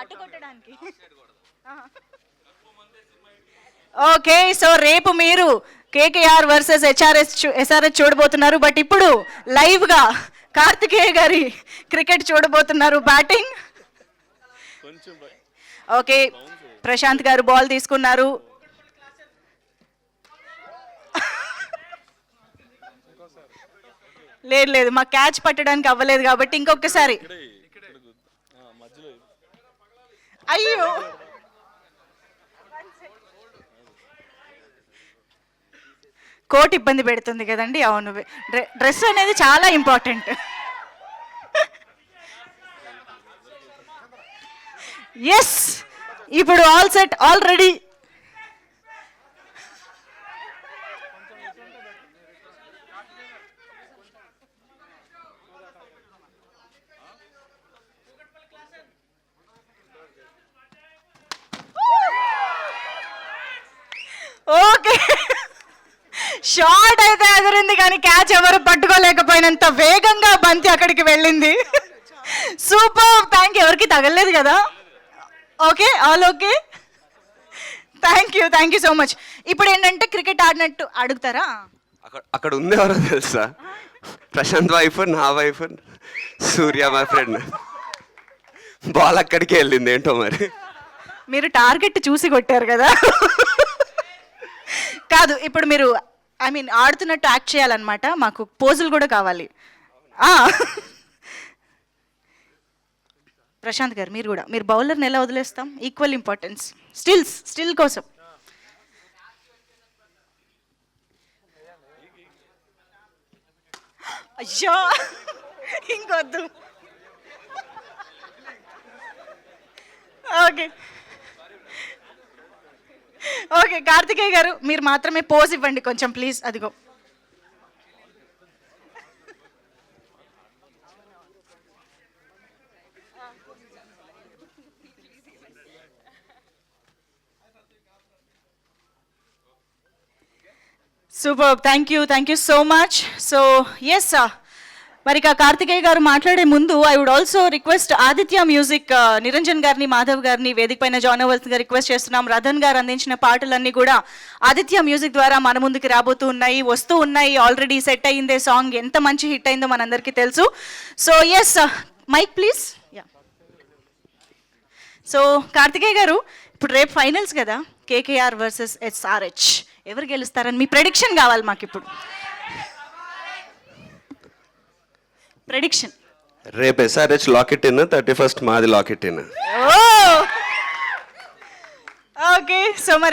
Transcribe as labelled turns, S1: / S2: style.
S1: అటు కొట్టడానికి. Okay so రేపు మీరు కేకేఆర్ వర్సెస్ హెచ్ఆర్ఎస్ ఎస్ఆర్ఎస్ చూడబోతున్నారు బట్ ఇప్పుడు లైవ్గా కార్తికేయ గారి క్రికెట్ చూడబోతున్నారు బ్యాటింగ్. ఓకే ప్రశాంత్ గారు బాల్ తీసుకున్నారు. లేదు లేదు మా క్యాచ్ పట్టడానికి అవ్వలేదు కాబట్టి ఇంకొకసారి. అయ్యో. కోట్ ఇబ్బంది పెడుతుంది కదండి అవును. డ్రెస్ అనేది చాలా ఇంపార్టెంట్. ఎస్ ఇప్పుడు all set already ready okay short అయితే ఎదిరింది కానీ క్యాచ్ ఎవరు పట్టుకోలేకపోయినంత వేగంగా బంతి అక్కడికి వెళ్ళింది. సూపర్. థ్యాంక్ ఎవరికి తగలలేదు కదా? Okay all okay thank you thank you so much ఇప్పుడు ఏంటంటే క్రికెట్ ఆడినట్టు అడుగుతారా?
S2: అక్కడ అక్కడ ఉంది ఎవరో తెలుసా? ప్రశాంత్ వైఫ్ నా వైఫ్ సూర్య మా ఫ్రెండ్ బాల్ అక్కడికి వెళ్ళింది ఏంటో మరి?
S1: మీరు టార్గెట్ చూసి కొట్టారు కదా? కాదు ఇప్పుడు మీరు ఐ మీన్ ఆడుతున్నట్టు యాక్ట్ చేయాలన్నమాట. మాకు పోజులు కూడా కావాలి. ప్రశాంత్ గారు మీరు కూడా. మీరు బౌలర్ని ఎలా వదిలేస్తాం? ఈక్వల్ ఇంపార్టెన్స్ స్టిల్స్ స్టిల్ కోసం. అయ్యో! ఇంకొద్దు. ఓకే. ఓకే కార్తికేయ గారు మీరు మాత్రమే పోజ్ ఇవ్వండి కొంచెం ప్లీజ్ అదిగో. Super thank you thank you so much so yes మరి ఇక కార్తికేయ గారు మాట్లాడే ముందు I would also request Aditya music uh, Niranjan గారిని మాధవ్ గారిని వేదిక పైన జాయిన్ అవ్వాల్సిందిగా రిక్వెస్ట్ చేస్తున్నాం. రథన్ గారు అందించిన పాటలన్నీ కూడా ఆదిత్య మ్యూజిక్ ద్వారా మన ముందుకు రాబోతూ ఉన్నాయి వస్తూ ఉన్నాయి. ఆల్రెడీ సెట్ అయిందే సాంగ్ ఎంత మంచి హిట్ అయిందో మనందరికీ తెలుసు. So yes mike please yeah so Karthikeya garu ఇప్పుడు రేపు ఫైనల్స్ కదా. కేకేఆర్ వర్సెస్ ఎస్ఆర్హెచ్ ఎవరు గెలుస్తారని మీ ప్రెడిక్షన్ కావాలి మాకు ఇప్పుడు ప్రెడిక్షన్
S2: రేపు SRH lock it in thirty first మాది lock it in
S1: okay so మరి